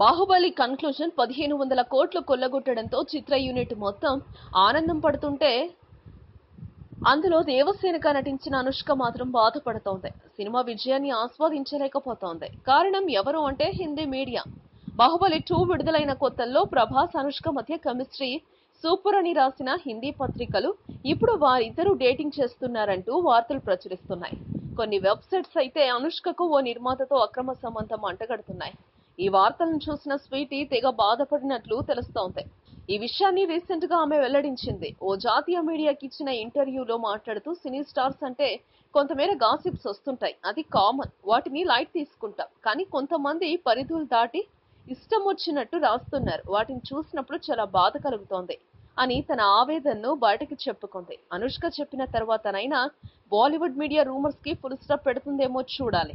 Baahubali conclusion పదిహేను వందల కోట్లు కొల్లగొట్టడంతో చిత్ర యూనిట్ మొత్తం ఆనందం పడుతుంటే అందులో దేవసేనగా నటించిన అనుష్క మాత్రం బాధపడుతోంది. సినిమా విజయాన్ని ఆస్వాదించలేకపోతోంది. కారణం ఎవరు అంటే హిందీ మీడియా. బాహుబలి టూ విడుదలైన కొత్తల్లో ప్రభాస్ అనుష్క మధ్య కెమిస్ట్రీ సూపర్ అని రాసిన హిందీ పత్రికలు ఇప్పుడు వారిద్దరూ డేటింగ్ చేస్తున్నారంటూ వార్తలు ప్రచురిస్తున్నాయి. కొన్ని వెబ్సైట్స్ అయితే అనుష్కకు ఓ నిర్మాతతో అక్రమ సంబంధం అంటగడుతున్నాయి. ఈ వార్తలను చూసిన స్వీటీ తెగ బాధపడినట్లు తెలుస్తోంది. ఈ విషయాన్ని రీసెంట్గా ఆమె వెల్లడించింది. ఓ జాతీయ మీడియాకి ఇచ్చిన ఇంటర్వ్యూలో మాట్లాడుతూ సినీ స్టార్స్ అంటే కొంతమేర గాసిప్స్ వస్తుంటాయి. అది కామన్. వాటిని లైట్ తీసుకుంటాం. కానీ కొంతమంది పరిధులు దాటి ఇష్టం వచ్చినట్టు రాస్తున్నారు. వాటిని చూసినప్పుడు చాలా బాధ కలుగుతోంది అని తన ఆవేదనను బయటకు చెప్పుకుంది. అనుష్క చెప్పిన తర్వాతనైనా బాలీవుడ్ మీడియా రూమర్స్కి ఫుల్ స్టాప్ పెడుతుందేమో చూడాలి.